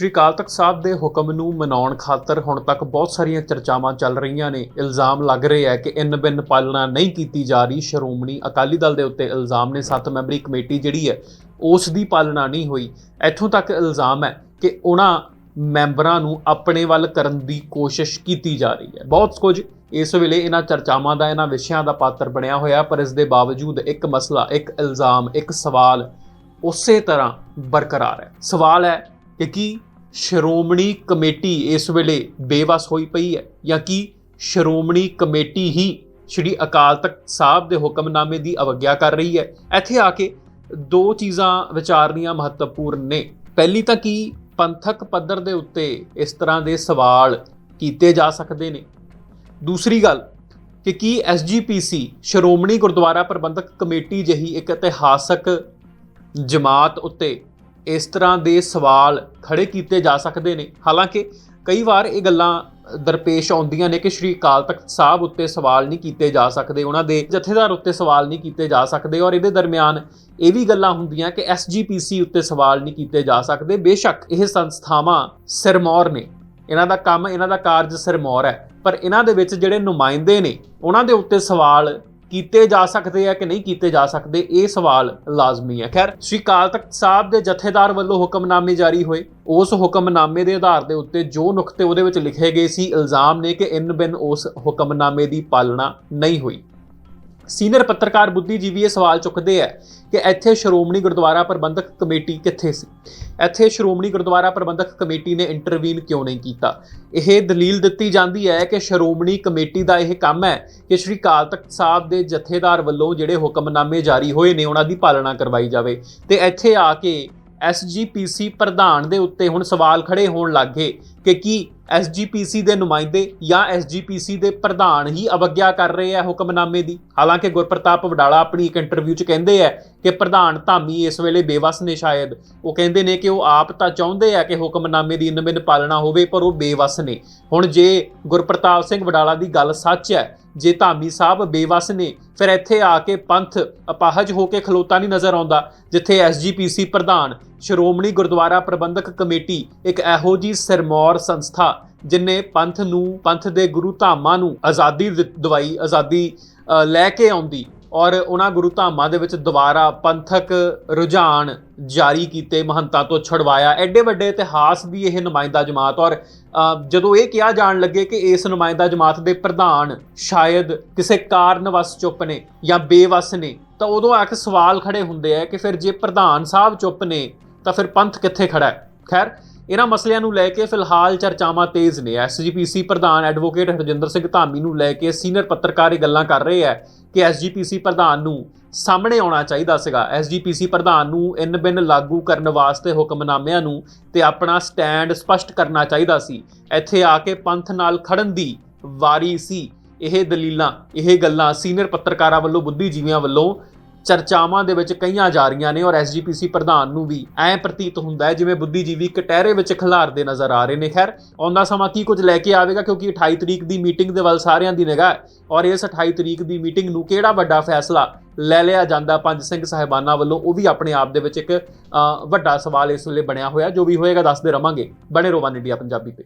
ਸ਼੍ਰੀ ਅਕਾਲ ਤਖਤ ਸਾਹਿਬ ਦੇ ਹੁਕਮ ਨੂੰ ਮਨਾਉਣ ਖਾਤਰ ਹੁਣ ਤੱਕ ਬਹੁਤ ਸਾਰੀਆਂ ਚਰਚਾਵਾਂ ਚੱਲ ਰਹੀਆਂ ਨੇ। ਇਲਜ਼ਾਮ ਲੱਗ ਰਹੇ ਹੈ ਕਿ ਇਨ ਬਿਨ ਪਾਲਣਾ ਨਹੀਂ ਕੀਤੀ ਜਾ ਰਹੀ। ਸ਼੍ਰੋਮਣੀ ਅਕਾਲੀ ਦਲ ਦੇ ਉੱਤੇ ਇਲਜ਼ਾਮ ਨੇ ਸੱਤ ਮੈਂਬਰੀ ਕਮੇਟੀ ਜਿਹੜੀ ਹੈ, ਉਸ ਦੀ ਪਾਲਣਾ ਨਹੀਂ ਹੋਈ। ਇੱਥੋਂ ਤੱਕ ਇਲਜ਼ਾਮ ਹੈ ਕਿ ਉਹਨਾਂ ਮੈਂਬਰਾਂ ਨੂੰ ਆਪਣੇ ਵੱਲ ਕਰਨ ਦੀ ਕੋਸ਼ਿਸ਼ ਕੀਤੀ ਜਾ ਰਹੀ ਹੈ। ਬਹੁਤ ਕੁਝ ਇਸ ਵੇਲੇ ਇਹਨਾਂ ਚਰਚਾਵਾਂ ਦਾ, ਇਹਨਾਂ ਵਿਸ਼ਿਆਂ ਦਾ ਪਾਤਰ ਬਣਿਆ ਹੋਇਆ, ਪਰ ਇਸ ਦੇ ਬਾਵਜੂਦ ਇੱਕ ਮਸਲਾ, ਇੱਕ ਇਲਜ਼ਾਮ, ਇੱਕ ਸਵਾਲ ਉਸੇ ਤਰ੍ਹਾਂ ਬਰਕਰਾਰ ਹੈ। ਸਵਾਲ ਹੈ ਕਿ ਕੀ ਸ਼੍ਰੋਮਣੀ ਕਮੇਟੀ ਇਸ ਵੇਲੇ ਬੇਵਸ ਹੋਈ ਪਈ ਹੈ ਜਾਂ ਕਿ ਸ਼੍ਰੋਮਣੀ ਕਮੇਟੀ ਹੀ ਸ਼੍ਰੀ ਅਕਾਲ ਤਖਤ ਸਾਹਿਬ ਦੇ ਹੁਕਮਨਾਮੇ ਦੀ ਅਵਗਿਆ ਕਰ ਰਹੀ ਹੈ? ਇੱਥੇ ਆ ਕੇ ਦੋ ਚੀਜ਼ਾਂ ਵਿਚਾਰਨੀਆਂ ਮਹੱਤਵਪੂਰਨ ਨੇ। ਪਹਿਲੀ ਤਾਂ ਕੀ ਪੰਥਕ ਪੱਧਰ ਦੇ ਉੱਤੇ ਇਸ ਤਰ੍ਹਾਂ ਦੇ ਸਵਾਲ ਕੀਤੇ ਜਾ ਸਕਦੇ ਨੇ? ਦੂਸਰੀ ਗੱਲ ਕਿ ਕੀ ਐਸਜੀਪੀਸੀ ਸ਼੍ਰੋਮਣੀ ਗੁਰਦੁਆਰਾ ਪ੍ਰਬੰਧਕ ਕਮੇਟੀ ਜਿਹੀ ਇੱਕ ਇਤਿਹਾਸਕ ਜਮਾਤ ਉੱਤੇ ਇਸ ਤਰ੍ਹਾਂ ਦੇ ਸਵਾਲ ਖੜੇ ਕੀਤੇ ਜਾ ਸਕਦੇ ਨੇ। ਹਾਲਾਂਕਿ ਕਈ ਵਾਰ ਇਹ ਗੱਲਾਂ ਦਰਪੇਸ਼ ਆਉਂਦੀਆਂ ਨੇ ਕਿ ਸ਼੍ਰੀ ਅਕਾਲ ਤਖਤ ਸਾਹਿਬ ਉੱਤੇ ਸਵਾਲ ਨਹੀਂ ਕੀਤੇ ਜਾ ਸਕਦੇ, ਉਹਨਾਂ ਦੇ ਜਥੇਦਾਰ ਉੱਤੇ ਸਵਾਲ ਨਹੀਂ ਕੀਤੇ ਜਾ ਸਕਦੇ ਔਰ ਇਹਦੇ ਦਰਮਿਆਨ ਇਹ ਵੀ ਗੱਲਾਂ ਹੁੰਦੀਆਂ ਕਿ ਐਸਜੀਪੀਸੀ ਉੱਤੇ ਸਵਾਲ ਨਹੀਂ ਕੀਤੇ ਜਾ ਸਕਦੇ। ਬੇਸ਼ੱਕ ਇਹ ਸੰਸਥਾਵਾਂ ਸਿਰਮੌਰ ਨੇ। ਇਹਨਾਂ ਦਾ ਕੰਮ, ਇਹਨਾਂ ਦਾ ਕਾਰਜ ਸਿਰਮੌਰ ਹੈ। ਪਰ ਇਹਨਾਂ ਦੇ ਵਿੱਚ ਜਿਹੜੇ ਨੁਮਾਇੰਦੇ ਨੇ, ਉਹਨਾਂ ਦੇ ਉੱਤੇ ਸਵਾਲ ਕੀਤੇ ਜਾ ਸਕਦੇ ਆ ਕਿ ਨਹੀਂ ਕੀਤੇ ਜਾ ਸਕਦੇ, ਇਹ ਸਵਾਲ ਲਾਜ਼ਮੀ ਹੈ ਖੈਰ, ਸ਼੍ਰੀ ਅਕਾਲ ਤਖਤ ਸਾਹਿਬ ਦੇ ਜਥੇਦਾਰ ਵੱਲੋਂ ਹੁਕਮਨਾਮੇ ਜਾਰੀ ਹੋਏ। ਉਸ ਹੁਕਮਨਾਮੇ ਦੇ ਆਧਾਰ ਦੇ ਉੱਤੇ ਜੋ ਨੁਕਤੇ ਉਹਦੇ ਵਿੱਚ ਲਿਖੇ ਗਏ ਸੀ, ਇਲਜ਼ਾਮ ਨੇ ਕਿ ਇਨ ਬਿਨ ਉਸ ਹੁਕਮਨਾਮੇ ਦੀ ਪਾਲਣਾ ਨਹੀਂ ਹੋਈ। ਸੀਨੀਅਰ ਪੱਤਰਕਾਰ ਬੁੱਧੀਜੀਵੀ ਇਹ ਸਵਾਲ ਚੁੱਕਦੇ ਆ ਕਿ ਇੱਥੇ ਸ਼੍ਰੋਮਣੀ ਗੁਰਦੁਆਰਾ ਪ੍ਰਬੰਧਕ ਕਮੇਟੀ ਕਿੱਥੇ ਸੀ? ਇੱਥੇ ਸ਼੍ਰੋਮਣੀ ਗੁਰਦੁਆਰਾ ਪ੍ਰਬੰਧਕ ਕਮੇਟੀ ਨੇ ਇੰਟਰਵੀਨ ਕਿਉਂ ਨਹੀਂ ਕੀਤਾ? ਇਹ ਦਲੀਲ ਦਿੱਤੀ ਜਾਂਦੀ ਹੈ ਕਿ ਸ਼੍ਰੋਮਣੀ ਕਮੇਟੀ ਦਾ ਇਹ ਕੰਮ ਹੈ ਕਿ ਸ਼੍ਰੀ ਅਕਾਲ ਤਖਤ ਸਾਹਿਬ ਦੇ ਜਥੇਦਾਰ ਵੱਲੋਂ ਜਿਹੜੇ ਹੁਕਮਨਾਮੇ ਜਾਰੀ ਹੋਏ ਨੇ, ਉਹਨਾਂ ਦੀ ਪਾਲਣਾ ਕਰਵਾਈ ਜਾਵੇ। ਤੇ ਇੱਥੇ ਆ ਕੇ ਐਸਜੀਪੀਸੀ ਪ੍ਰਧਾਨ ਦੇ ਉੱਤੇ ਹੁਣ ਸਵਾਲ ਖੜੇ ਹੋਣ ਲੱਗੇ ਕਿ ਕੀ ਐਸਜੀਪੀਸੀ ਦੇ ਨੁਮਾਇੰਦੇ ਜਾਂ ਐਸਜੀਪੀਸੀ ਦੇ ਪ੍ਰਧਾਨ ਹੀ ਅਵਗਿਆ ਕਰ ਰਹੇ ਆ ਹੁਕਮਨਾਮੇ ਦੀ। ਹਾਲਾਂਕਿ ਗੁਰਪ੍ਰਤਾਪ ਵਡਾਲਾ ਆਪਣੀ ਇੱਕ ਇੰਟਰਵਿਊ 'ਚ ਕਹਿੰਦੇ ਆ ਕਿ ਪ੍ਰਧਾਨ ਧਾਮੀ ਇਸ ਵੇਲੇ ਬੇਵਸ ਨੇ ਸ਼ਾਇਦ। ਉਹ ਕਹਿੰਦੇ ਨੇ ਕਿ ਉਹ ਆਪ ਤਾਂ ਚਾਹੁੰਦੇ ਆ ਕਿ ਹੁਕਮਨਾਮੇ ਦੀ ਇਨਮਿਨ ਪਾਲਣਾ ਹੋਵੇ, ਪਰ ਉਹ ਬੇਵਸ ਨੇ। ਹੁਣ ਜੇ ਗੁਰਪ੍ਰਤਾਪ ਸਿੰਘ ਵਡਾਲਾ ਦੀ ਗੱਲ ਸੱਚ ਹੈ ਜੇ ਧਾਮੀ ਸਾਹਿਬ ਬੇਵਸ ਨੇ ਫਿਰ ਇੱਥੇ ਆ ਕੇ ਪੰਥ ਅਪਾਹਜ ਹੋ ਕੇ ਖਲੋਤਾ ਨਹੀਂ ਨਜ਼ਰ ਆਉਂਦਾ, ਜਿੱਥੇ ਐਸਜੀਪੀਸੀ ਪ੍ਰਧਾਨ ਸ਼੍ਰੋਮਣੀ ਗੁਰਦੁਆਰਾ ਪ੍ਰਬੰਧਕ ਕਮੇਟੀ ਇੱਕ ਇਹੋ ਜੀ ਸਿਰਮੌਰ ਸੰਸਥਾ ਜਿਨੇ ਪੰਥ ਨੂੰ, ਪੰਥ ਦੇ ਗੁਰੂ ਧਾਮਾਂ ਨੂੰ ਆਜ਼ਾਦੀ ਦਿ- ਦਵਾਈ, ਆਜ਼ਾਦੀ ਲੈ ਕੇ ਆਉਂਦੀ ਔਰ ਉਹਨਾਂ ਗੁਰੂ ਧਾਮਾਂ ਦੇ ਵਿੱਚ ਦੁਬਾਰਾ ਪੰਥਕ ਰੁਝਾਨ ਜਾਰੀ ਕੀਤੇ, ਮਹੰਤਾਂ ਤੋਂ ਛੁਡਵਾਇਆ। ਐਡੇ ਵੱਡੇ ਇਤਿਹਾਸ ਦੀ ਇਹ ਨੁਮਾਇੰਦਾ ਜਮਾਤ ਔਰ ਜਦੋਂ ਇਹ ਕਿਹਾ ਜਾਣ ਲੱਗੇ ਕਿ ਇਸ ਨੁਮਾਇੰਦਾ ਜਮਾਤ ਦੇ ਪ੍ਰਧਾਨ ਸ਼ਾਇਦ ਕਿਸੇ ਕਾਰਨ ਕਾਰਨਵਸ ਚੁੱਪ ਨੇ ਜਾਂ ਬੇਵਸ ਨੇ, ਤਾਂ ਉਦੋਂ ਆ ਕੇ ਸਵਾਲ ਖੜੇ ਹੁੰਦੇ ਆ ਕਿ ਫਿਰ ਜੇ ਪ੍ਰਧਾਨ ਸਾਹਿਬ ਚੁੱਪ ਨੇ, ਤਾਂ ਫਿਰ ਪੰਥ ਕਿੱਥੇ ਖੜਾ ਹੈ? ਖੈਰ ਇਹਨਾਂ ਮਸਲਿਆਂ ਨੂੰ ਲੈ ਕੇ ਫਿਲਹਾਲ ਚਰਚਾਵਾਂ ਤੇਜ਼ ਨੇ। ਐਸਜੀਪੀਸੀ ਪ੍ਰਧਾਨ ਐਡਵੋਕੇਟ ਹਰਜਿੰਦਰ ਸਿੰਘ ਧਾਮੀ ਨੂੰ ਲੈ ਕੇ ਸੀਨੀਅਰ ਪੱਤਰਕਾਰ ਇਹ ਗੱਲਾਂ ਕਰ ਰਹੇ ਆ ਕਿ ਐਸਜੀਪੀਸੀ ਪ੍ਰਧਾਨ ਨੂੰ ਸਾਹਮਣੇ ਆਉਣਾ ਚਾਹੀਦਾ ਸੀਗਾ। ਐਸਜੀਪੀਸੀ ਪ੍ਰਧਾਨ ਨੂੰ ਇਨ ਬਿਨ ਲਾਗੂ ਕਰਨ ਵਾਸਤੇ ਹੁਕਮਨਾਮਿਆਂ ਨੂੰ ਤੇ ਆਪਣਾ ਸਟੈਂਡ ਸਪਸ਼ਟ ਕਰਨਾ ਚਾਹੀਦਾ ਸੀ। ਇੱਥੇ ਆ ਕੇ ਪੰਥ ਨਾਲ ਖੜਨ ਦੀ ਵਾਰੀ ਸੀ। ਇਹ ਦਲੀਲਾਂ, ਇਹ ਗੱਲਾਂ ਸੀਨੀਅਰ ਪੱਤਰਕਾਰਾਂ ਵੱਲੋਂ, ਬੁੱਧੀਜੀਵੀਆਂ ਵੱਲੋਂ ਚਰਚਾਵਾਂ ਦੇ ਵਿੱਚ ਕਈਆਂ ਜਾ ਰਹੀਆਂ ਨੇ ਔਰ ਐਸਜੀਪੀਸੀ ਪ੍ਰਧਾਨ ਨੂੰ ਵੀ ਐਂ ਪ੍ਰਤੀਤ ਹੁੰਦਾ ਹੈ ਜਿਵੇਂ ਬੁੱਧੀਜੀਵੀ ਕਟਹਿਰੇ ਵਿੱਚ ਖਿਲਾਰਦੇ ਨਜ਼ਰ ਆ ਰਹੇ ਨੇ। ਖੈਰ, ਆਉਂਦਾ ਸਮਾਂ ਕੀ ਕੁਝ ਲੈ ਕੇ ਆਵੇਗਾ ਕਿਉਂਕਿ 28 ਤਰੀਕ ਦੀ ਮੀਟਿੰਗ ਦੇ ਵੱਲ ਸਾਰਿਆਂ ਦੀ ਨਿਗਾਹ ਔਰ ਇਸ 28 ਤਰੀਕ ਦੀ ਮੀਟਿੰਗ ਨੂੰ ਕਿਹੜਾ ਵੱਡਾ ਫੈਸਲਾ ਲੈ ਲਿਆ ਜਾਂਦਾ? ਪੰਜ ਸਿੰਘ ਸਾਹਿਬਾਨਾਂ ਵੱਲੋਂ ਉਹ ਵੀ ਆਪਣੇ ਆਪ ਦੇ ਵਿੱਚ ਇੱਕ ਵੱਡਾ ਸਵਾਲ ਇਸ ਵੇਲੇ ਬਣਿਆ ਹੋਇਆ। ਜੋ ਵੀ ਹੋਏਗਾ ਦੱਸਦੇ ਰਵਾਂਗੇ। ਬਣੇ ਰਹੋ ਵਨ ਇੰਡੀਆ ਪੰਜਾਬੀ ਤੇ।